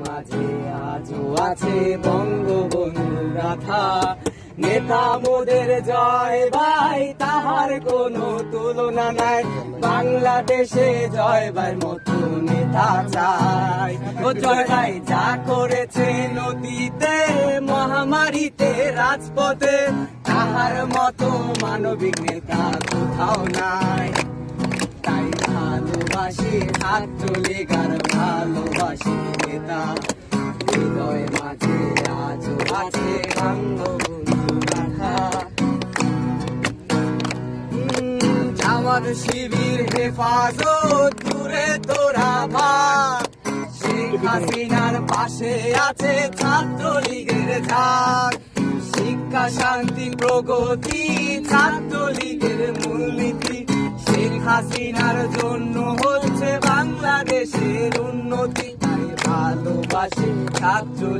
মাঝে আজও আছে বঙ্গবন্ধু গাথা নেতা মোদের জয় ভাই, তাহার কোনো তুলনা নাই। বাংলাদেশে জয় ভাই মতো নেতা চাই। ও জয় ভাই, যা করেছে নদীতে, মহামারীতে, রাজপথে, তাহার মতো মানবিক নেতা কোথাও নাই। ভালোবাসি ছাত্রলীগার ভালোবাসি নেতা। হৃদয় মাঝে আজও আছে উম, জামাত শিবির হেফাজত দূরে তোরা ভাগ। শেখ হাসিনার পাশে আছে ছাত্রলীগের ঝাঁক। শিক্ষা শান্তি প্রগতি ছাত্রলীগের মূলনীতি। শেখ হাসিনার আজও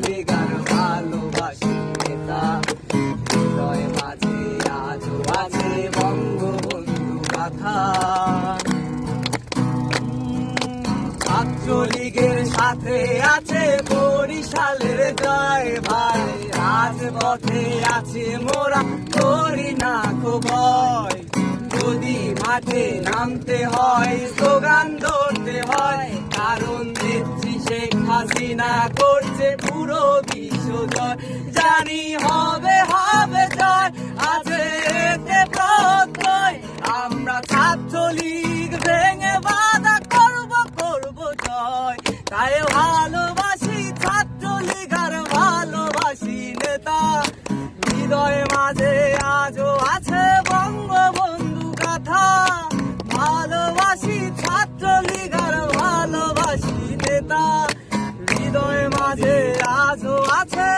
আছে সাথে আছে বরিশালের জয় ভাই। রাজপথে আছে মোরা, করি না ভয়। যদি মাঠে নামতে হয়, স্লোগান ধরতে হয়, কারণ দেখছি শেখ হাসিনা পুরো বিশ্ব জয় জানি হবে হবে জয় আছে এতে প্রত্যয়। আমরা ছাত্রলীগ ভেঙে বাধা করব করব জয়। তাই ভালোবাসি ছাত্রলীগ আর ভালোবাসি নেতা। হৃদয় মাঝে time.